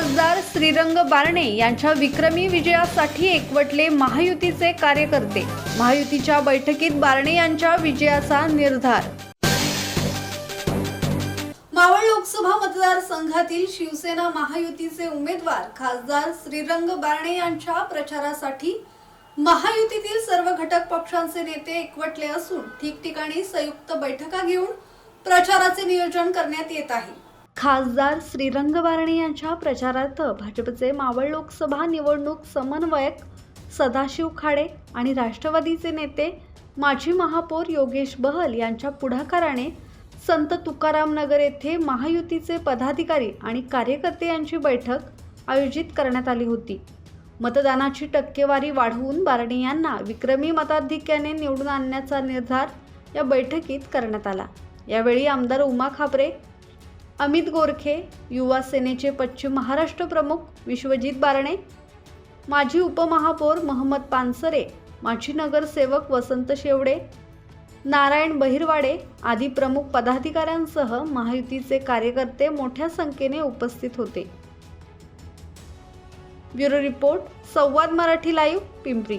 श्रीरंग बारणे यांच्या विक्रमी विजयासाठी एकवटले महायुतीचे कार्यकर्ते. महायुतीच्या बैठकीत बारणे यांच्या विजयाचा निर्धार. मावळ लोकसभा मतदारसंघातील शिवसेना महायुतीचे उमेदवार खासदार श्रीरंग बारणे यांच्या प्रचारासाठी महायुतीतील सर्व घटक पक्षांचे नेते एकवटले असून ठिकठिकाणी संयुक्त बैठका घेऊन प्रचाराचे नियोजन करण्यात येत आहे. खासदार श्रीरंग बारणे यांच्या प्रचारार्थ भाजपचे मावळ लोकसभा निवडणूक समन्वयक सदाशिव खाडे आणि राष्ट्रवादीचे नेते माजी महापौर योगेश बहल यांच्या पुढाकाराने संत तुकारामनगर येथे महायुतीचे पदाधिकारी आणि कार्यकर्ते यांची बैठक आयोजित करण्यात आली होती. मतदानाची टक्केवारी वाढवून बारणे यांना विक्रमी मताधिक्याने निवडून आणण्याचा निर्धार या बैठकीत करण्यात आला. यावेळी आमदार उमा खापरे अमित गोरखे युवा सेनेचे पश्चिम महाराष्ट्र प्रमुख विश्वजित बारणे माजी उपमहापौर महम्मद पानसरे माजी नगरसेवक वसंत शेवडे नारायण बहिरवाडे आदी प्रमुख पदाधिकाऱ्यांसह महायुतीचे कार्यकर्ते मोठ्या संख्येने उपस्थित होते. Bureau report Samvad Marathi live Pimpri.